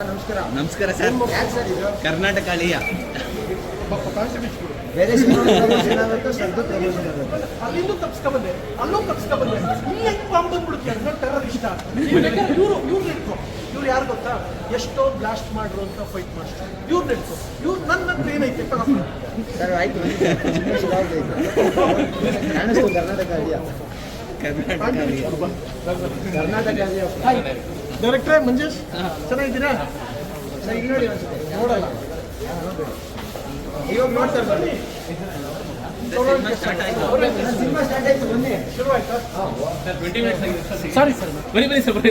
ನಮಸ್ಕಾರ. ನಮಸ್ಕಾರ ಸರ್. ಕರ್ನಾಟಕ ಅಳಿಯ. ಬೇರೆ ಅಲ್ಲಿಂದ ತಪ್ಸ್ಕೊಂಬಂದೆ ಅಲ್ಲೂ ತಪ್ಸ್ಕೊಂಬಂದೆ ನೀ ಹೆಂಗ್ ಬಾಂಬ್ ಬಂದ್ಬಿಡ್ತೀಯ ನನ್ನ ಟೆರರಿಸ್ಟ್ ಇವ್ರು ಇವ್ರು ಇಟ್ಕೊ ಇವ್ರು ಯಾರು ಗೊತ್ತಾ? ಎಷ್ಟೋ ಬ್ಲಾಸ್ಟ್ ಮಾಡ್ರು ಅಂತ ಫೈಟ್ ಮಾಡ್ತಾರೆ ಇವ್ರು ನೆಟ್ಕೊ. ಇವ್ರು ನನ್ನ ಹತ್ರ ಏನೈತೆ? ಸರ್ ಆಯ್ತು. ಕರ್ನಾಟಕ ಅಳಿಯ. ಕರ್ನಾಟಕ ಡೈರೆಕ್ಟ್ರೇ ಮಂಜೇಶ್, ಚೆನ್ನಾಗಿದ್ದೀರಾ? ಈಗ ನೋಡಿ ಒಂದ್ಸತಿ, ನೋಡಲ್ಲ. ಇವಾಗ ನೋಡ್ತಾರೆ, ಬನ್ನಿ. Sorry sir. ಬನ್ನಿ ಬನ್ನಿ, ಸರ್. ಬನ್ನಿ